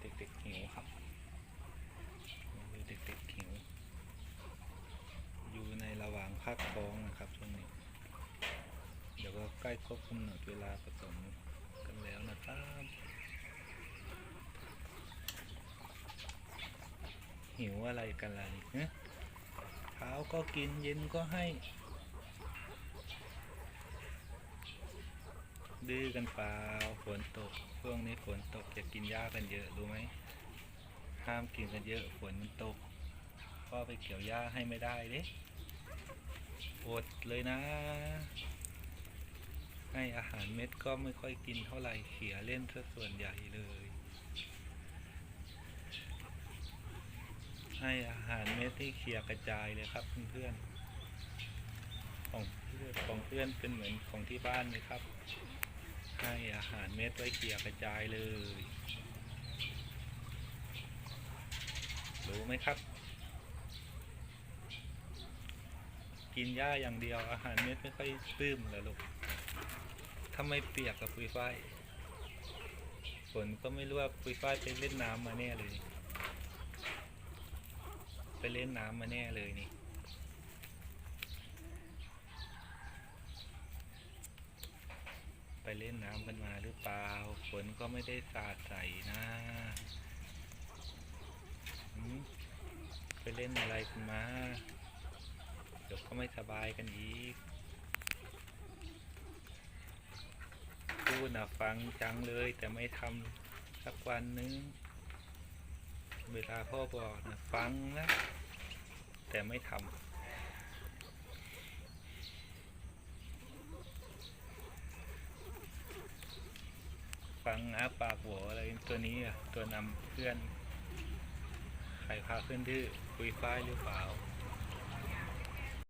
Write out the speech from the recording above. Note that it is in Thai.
เด็กๆหิวครับเด็กๆหิว อยู่ในระหว่างพักท้องนะครับช่วงนี้ เดี๋ยวก็ใกล้ครบกำหนดเวลาผสมกันแล้วนะครับ หิวอะไรกันล่ะเนี่ยเท้าก็กินเย็นก็ให้ ดื้อกันเปล่าฝนตกช่วงนี้ฝนตกจะกินหญ้ากันเยอะรู้ไหมห้ามกินกันเยอะฝนมันตกพ่อไปเกี่ยวหญ้าให้ไม่ได้เด้อดเลยนะ ให้อาหารเม็ดก็ไม่ค่อยกินเท่าไหร่เขี่ยเล่นซะส่วนใหญ่เลย ให้อาหารเม็ดที่เขี่ยกระจายเลยครับเพื่อนๆของเพื่อนของเพื่อนเป็นเหมือนของที่บ้านเลยครับ ให้อาหารเม็ดไว้เขี่ยกระจายเลย รู้ไหมครับ กินหญ้าอย่างเดียวอาหารเม็ดไม่ค่อยปลื้มเหรอลูกถ้าไม่เปียกกับปุยฝ้ายฝนก็ไม่รู้ว่าปุยฝ้ายไปเล่นน้ำมาแน่เลย ไปเล่นน้ำมาแน่เลยนี่ ไปเล่นน้ำกันมาหรือเปล่า ฝนก็ไม่ได้สาดใส่นะไปเล่นอะไรกันมา เดี๋ยวก็ไม่สบายกันอีกพูดนะฟังจังเลยแต่ไม่ทำสักวันนึง เวลาพ่อบอกนะฟังนะ แต่ไม่ทำ ฟังอาปากหัวอะไรตัวนี้อะตัวนำเพื่อน ใครพาเพื่อนดื้อคุยฟ้ายหรือเปล่า